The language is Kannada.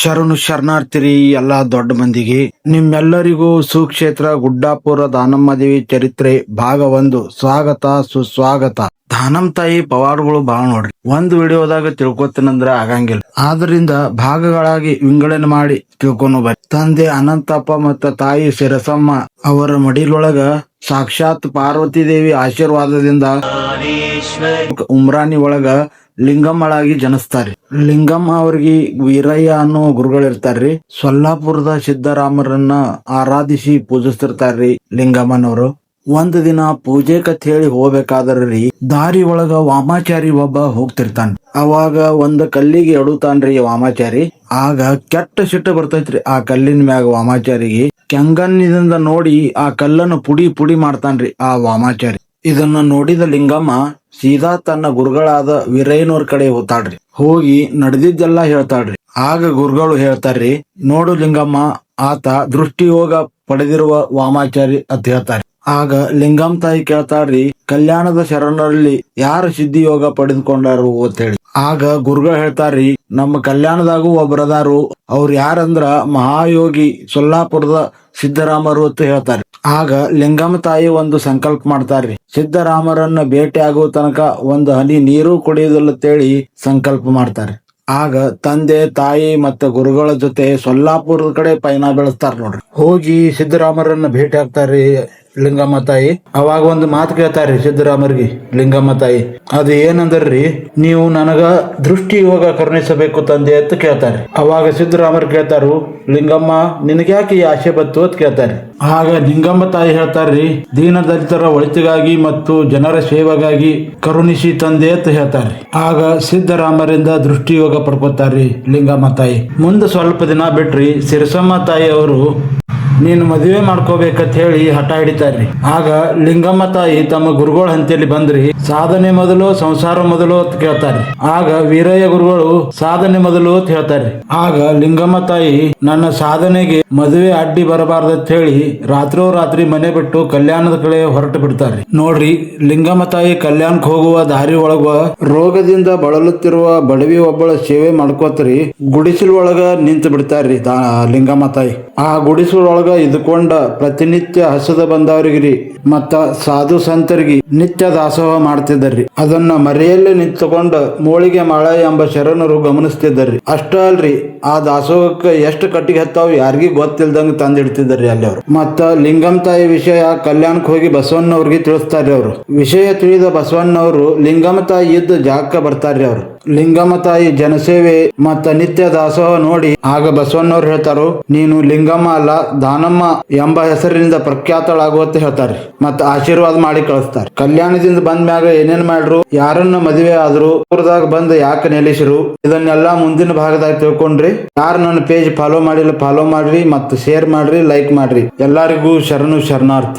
ಶರಣು ಶರಣಾರ್ಥಿರಿ ಎಲ್ಲಾ ದೊಡ್ಡ ಮಂದಿಗೆ. ನಿಮ್ಮೆಲ್ಲರಿಗೂ ಸುಕ್ಷೇತ್ರ ಗುಡ್ಡಾಪುರ ದಾನಮ್ಮ ದೇವಿ ಚರಿತ್ರೆ ಭಾಗ ಒಂದು. ಸ್ವಾಗತ ಸುಸ್ವಾಗತ. ದಾನಮ್ ತಾಯಿ ಪವಾಡಗಳು ಬಾಳ ನೋಡ್ರಿ. ಒಂದ್ ವಿಡಿಯೋದಾಗ ತಿಳ್ಕೊತೀನಂದ್ರ ಆಗಂಗಿಲ್ಲ. ಆದ್ರಿಂದ ಭಾಗಗಳಾಗಿ ವಿಂಗಡಣೆ ಮಾಡಿ ತಿಳ್ಕೊಂಡು ಬರ್ರಿ. ತಂದೆ ಅನಂತಪ್ಪ ಮತ್ತ ತಾಯಿ ಶಿರಸಮ್ಮ ಅವರ ಮಡಿಲೊಳಗ ಸಾಕ್ಷಾತ್ ಪಾರ್ವತಿ ದೇವಿ ಆಶೀರ್ವಾದದಿಂದ ಉಮ್ರಾನಿ ಒಳಗ ಲಿಂಗಮ್ಮಳಾಗಿ ಜನಿಸ್ತಾರ್ರಿ ಲಿಂಗಮ್ಮ ಅವ್ರಿಗೆ ವೀರಯ್ಯ ಅನ್ನೋ ಗುರುಗಳಿರ್ತಾರ್ರಿ. ಸೊಲ್ಲಾಪುರದ ಸಿದ್ದರಾಮರನ್ನ ಆರಾಧಿಸಿ ಪೂಜಿಸ್ತಿರ್ತಾರ್ರಿ ಲಿಂಗಮ್ಮನವರು. ಒಂದ್ ದಿನ ಪೂಜೆ ಕತ್ ಹೇಳಿ ಹೋಗ್ಬೇಕಾದ್ರಿ, ದಾರಿ ಒಳಗ ವಾಮಾಚಾರಿ ಒಬ್ಬ ಹೋಗ್ತಿರ್ತಾನ. ಅವಾಗ ಒಂದ್ ಕಲ್ಲಿಗೆ ಎಡುತ್ತಾನ್ರಿ ವಾಮಾಚಾರಿ. ಆಗ ಕೆಟ್ಟ ಸಿಟ್ಟು ಬರ್ತೈತ್ರಿ ಆ ಕಲ್ಲಿನ ಮ್ಯಾಗ ವಾಮಾಚಾರಿಗೆ. ಕೆಂಗನ್ನಿಂದ ನೋಡಿ ಆ ಕಲ್ಲನ್ನು ಪುಡಿ ಪುಡಿ ಮಾಡ್ತಾನ್ರಿ ಆ ವಾಮಾಚಾರಿ. ಇದನ್ನ ನೋಡಿದ ಲಿಂಗಮ್ಮ ಸೀದಾ ತನ್ನ ಗುರುಗಳಾದ ವೀರಯ್ಯನವ್ರ ಕಡೆ ಹೋತಾಳ್ರಿ. ಹೋಗಿ ನಡೆದಿದ್ದೆಲ್ಲ ಹೇಳ್ತಾಳ್ರಿ. ಆಗ ಗುರುಗಳು ಹೇಳ್ತಾರ್ರಿ, ನೋಡು ಲಿಂಗಮ್ಮ, ಆತ ದೃಷ್ಟಿಯೋಗ ಪಡೆದಿರುವ ವಾಮಾಚಾರಿ ಅಂತ ಹೇಳ್ತಾರೆ. ಆಗ ಲಿಂಗಮ್ಮ ತಾಯಿ ಕೇಳ್ತಾಳ್ರಿ, ಕಲ್ಯಾಣದ ಶರಣರಲ್ಲಿ ಯಾರು ಸಿದ್ಧಿ ಯೋಗ ಪಡೆದುಕೊಂಡಾರು ಅಂತ ಹೇಳಿ. ಆಗ ಗುರುಗಳು ಹೇಳ್ತಾರ್ರಿ, ನಮ್ಮ ಕಲ್ಯಾಣದಾಗೂ ಒಬ್ಬರದಾರು ಅವ್ರು ಯಾರಂದ್ರ ಮಹಾಯೋಗಿ ಸೊಲ್ಲಾಪುರದ ಸಿದ್ದರಾಮರು ಅಂತ ಹೇಳ್ತಾರೆ ಆಗ ಲಿಂಗಮ್ಮ ತಾಯಿ ಒಂದು ಸಂಕಲ್ಪ ಮಾಡ್ತಾರ್ರಿ. ಸಿದ್ದರಾಮರನ್ನ ಭೇಟಿ ಆಗುವ ತನಕ ಒಂದು ಹನಿ ನೀರು ಕುಡಿಯುವುದಿಲ್ಲ ಅಂತೇಳಿ ಸಂಕಲ್ಪ ಮಾಡ್ತಾರೆ ಆಗ ತಂದೆ, ತಾಯಿ ಮತ್ತೆ ಗುರುಗಳ ಜೊತೆ ಸೊಲ್ಲಾಪುರದ ಕಡೆ ಪಯಣ ಬೆಳೆಸ್ತಾರ ನೋಡ್ರಿ. ಹೋಗಿ ಸಿದ್ದರಾಮರನ್ನ ಭೇಟಿ ಆಗ್ತಾರ್ರಿ. ಲಿಂಗಮ್ಮ ತಾಯಿ, ಅವಾಗ ಒಂದು ಮಾತು ಕೇಳ್ತಾರ್ರಿ ಸಿದ್ದರಾಮರ್ಗಿ ಲಿಂಗಮ್ಮ ತಾಯಿ. ಅದು ಏನಂದ್ರಿ ನೀವು ನನಗ ದೃಷ್ಟಿ ಯೋಗ ಕರುಣಿಸಬೇಕು ತಂದೆ ಅಂತ ಕೇಳ್ತಾರೆ ಅವಾಗ ಸಿದ್ದರಾಮರ್ ಕೇಳ್ತಾರು, ಲಿಂಗಮ್ಮ ನಿನಗ್ಯಾಕೆ ಈ ಆಸೆ ಬತ್ತು ಅಂತ ಕೇಳ್ತಾರೆ ಆಗ ಲಿಂಗಮ್ಮ ತಾಯಿ ಹೇಳ್ತಾರ್ರಿ, ದೀನ ದಲಿತರ ಒಳಿತಿಗಾಗಿ ಮತ್ತು ಜನರ ಸೇವೆಗಾಗಿ ಕರುಣಿಸಿ ತಂದೆ ಅಂತ ಹೇಳ್ತಾರೆ ಆಗ ಸಿದ್ದರಾಮರಿಂದ ದೃಷ್ಟಿ ಯೋಗ ಪಡ್ಕೋತಾರ್ರಿ ಲಿಂಗಮ್ಮ ತಾಯಿ. ಮುಂದೆ ಸ್ವಲ್ಪ ದಿನ ಬಿಟ್ರಿ, ಸಿರಸಮ್ಮ ತಾಯಿ ಅವರು ನೀನು ಮದುವೆ ಮಾಡ್ಕೋಬೇಕಂತ ಹೇಳಿ ಹಠ ಹಿಡಿತಾರ್ರಿ. ಆಗ ಲಿಂಗಮ್ಮ ತಾಯಿ ತಮ್ಮ ಗುರುಗಳ ಹಂತಿಯಲ್ಲಿ ಬಂದ್ರಿ. ಸಾಧನೆ ಮೊದಲು, ಸಂಸಾರ ಮೊದಲು ಅಂತ ಕೇಳ್ತಾರೆ ಆಗ ವೀರಯ್ಯ ಗುರುಗಳು ಸಾಧನೆ ಮೊದಲು ಅಂತ ಹೇಳ್ತಾರೆ ಆಗ ಲಿಂಗಮ್ಮ ತಾಯಿ ನನ್ನ ಸಾಧನೆಗೆ ಮದುವೆ ಅಡ್ಡಿ ಬರಬಾರ್ದು ಅಂತ ಹೇಳಿ ರಾತ್ರೋ ರಾತ್ರಿ ಮನೆ ಬಿಟ್ಟು ಕಲ್ಯಾಣದ ಕಡೆ ಹೊರಟು ಬಿಡ್ತಾರೆ ನೋಡ್ರಿ, ಲಿಂಗಮ್ಮ ತಾಯಿ ಕಲ್ಯಾಣಕ್ಕೆ ಹೋಗುವ ದಾರಿ ಒಳಗ ರೋಗದಿಂದ ಬಳಲುತ್ತಿರುವ ಬಡವಿ ಒಬ್ಬಳ ಸೇವೆ ಮಾಡ್ಕೋತ್ರಿ, ಗುಡಿಸಿಲ್ ಒಳಗ ನಿಂತು ಬಿಡ್ತಾರ್ರಿ ಲಿಂಗಮ್ಮ ತಾಯಿ. ಆ ಗುಡಿಸಲೊಳಗ ಇದ್ಕೊಂಡ ಪ್ರತಿನಿತ್ಯ ಹಸದ ಬಂದವರಿಗಿರಿ, ಮತ್ತ ಸಾಧು ಸಂತರಿಗೆ ನಿತ್ಯ ದಾಸೋಹ ಮಾಡ್ತಿದ್ದರ್ರಿ. ಅದನ್ನ ಮರೆಯಲ್ಲಿ ನಿಂತುಕೊಂಡ ಮೋಳಿಗೆ ಮಾಳ ಎಂಬ ಶರಣರು ಗಮನಿಸ್ತಿದ್ದರ್ರಿ. ಅಷ್ಟ ಅಲ್ರಿ, ಆ ದಾಸೋಹಕ್ಕೆ ಎಷ್ಟು ಕಟ್ಟಿಗೆ ಹತ್ತಾವ್ ಯಾರಿಗಿ ಗೊತ್ತಿಲ್ದಂಗ ತಂದಿಡ್ತಿದ್ದರ್ರಿ ಅಲ್ಲಿ ಅವ್ರು ಮತ್ತ ಲಿಂಗಂ ತಾಯಿ ವಿಷಯ ಕಲ್ಯಾಣಕ್ಕೆ ಹೋಗಿ ಬಸವಣ್ಣವ್ರಿಗೆ ತಿಳಿಸ್ತಾರ್ರಿ ಅವ್ರು. ವಿಷಯ ತಿಳಿದ ಬಸವಣ್ಣವರು ಲಿಂಗಮ್ಮ ತಾಯಿ ಇದ್ದ ಜಾಗಕ್ಕೆ ಬರ್ತಾರ್ರಿ ಅವ್ರು. ಲಿಂಗಮ್ಮ ತಾಯಿ ಜನಸೇವೆ ಮತ್ತ ನಿತ್ಯ ದಾಸೋಹ ನೋಡಿ ಆಗ ಬಸವಣ್ಣವ್ರು ಹೇಳ್ತಾರು, ನೀನು ಲಿಂಗಮ್ಮ ಅಲ್ಲ, ದಾನಮ್ಮ ಎಂಬ ಹೆಸರಿನಿಂದ ಪ್ರಖ್ಯಾತಳಾಗುವಂತ ಹೇಳ್ತಾರೆ ಮತ್ತ ಆಶೀರ್ವಾದ ಮಾಡಿ ಕಳಿಸ್ತಾರೆ ಕಲ್ಯಾಣದಿಂದ ಬಂದ ಮ್ಯಾಗ ಏನೇನ್ ಮಾಡ್ರು, ಯಾರನ್ನ ಮದುವೆ ಆದ್ರು ಊರದಾಗ ಬಂದು ಯಾಕೆ ನೆಲೆಸಿರು, ಇದನ್ನೆಲ್ಲ ಮುಂದಿನ ಭಾಗದಾಗ ತಿಳ್ಕೊಂಡ್ರಿ. ಯಾರು ನನ್ನ ಪೇಜ್ ಫಾಲೋ ಮಾಡಿಲ್ಲ ಫಾಲೋ ಮಾಡ್ರಿ, ಮತ್ತ ಶೇರ್ ಮಾಡ್ರಿ ಲೈಕ್ ಮಾಡ್ರಿ. ಎಲ್ಲರಿಗೂ ಶರಣು, ಶರಣಾರ್ಥಿ.